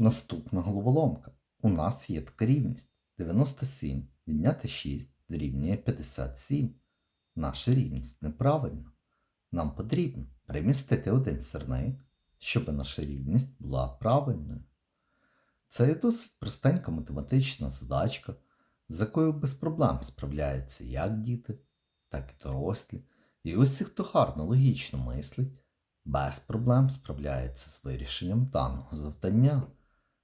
Наступна головоломка. У нас є така рівність. 97 відняти 6 дорівнює 57. Наша рівність неправильна. Нам потрібно перемістити один сірник, щоб наша рівність була правильною. Це є досить простенька математична задачка, з якою без проблем справляються як діти, так і дорослі. І усі, хто гарно логічно мислить, без проблем справляється з вирішенням даного завдання.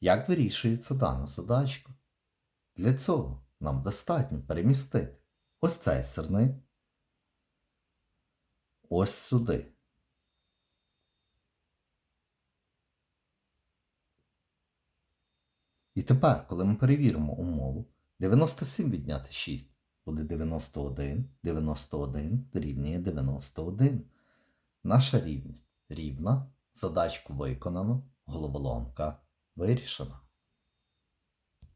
Як вирішується дана задачка? Для цього нам достатньо перемістити ось цей сирник ось сюди. І тепер, коли ми перевіримо умову, 97 відняти 6 буде 91, 91 дорівнює 91. Наша рівність рівна, задачку виконано, головоломка вирішена.